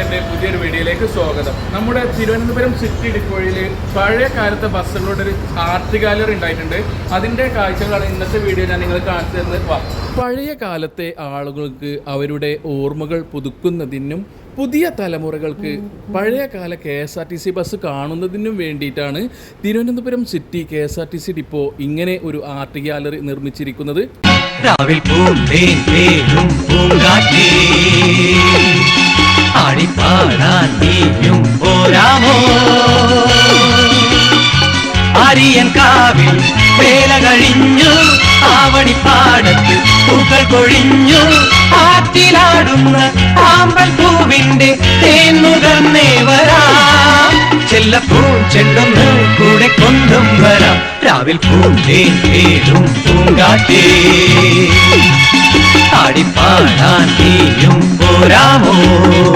എന്റെ പുതിയൊരു വീഡിയോയിലേക്ക് സ്വാഗതം. നമ്മുടെ തിരുവനന്തപുരം സിറ്റി ഡിപ്പോയിൽ പഴയ കാലത്തെ ബസ്സുകളുടെ ഒരു ആർട്ട് ഗാലറി ഉണ്ടായിട്ടുണ്ട്. അതിന്റെ കാഴ്ചകളാണ് ഇന്നത്തെ വീഡിയോ ഞാൻ നിങ്ങൾ കാണിച്ചു തരുന്നത്. പഴയ കാലത്തെ ആളുകൾക്ക് അവരുടെ ഓർമ്മകൾ പുതുക്കുന്നതിനും പുതിയ തലമുറകൾക്ക് പഴയ കാല K S R T C bus കാണുന്നതിനും വേണ്ടിയിട്ടാണ് Thiruvananthapuram city K S R T C depot ഇങ്ങനെ ഒരു ആർട്ട് ഗാലറി നിർമ്മിച്ചിരിക്കുന്നത്. രാവിൽ പാടാൻ നീയും പോരാമോ? അരിയൻ കാവിൽ വേല കഴിഞ്ഞു. ആവണി പാടത്ത് പൂക്കൾ കൊഴിഞ്ഞു. ആറ്റിലാടുന്ന ആമ്പൽ പൂവിന്റെ തേന്നുകന്നേ വരാം. ചെല്ലപ്പൂൻ ചെണ്ടൊന്ന് കൂടെ കൊണ്ടും വരാം. രാവിൽ പൂന്തേ തേടും പൂങ്കാറ്റേ. ആടിപ്പാടാൻ തീയും പോരാമോ?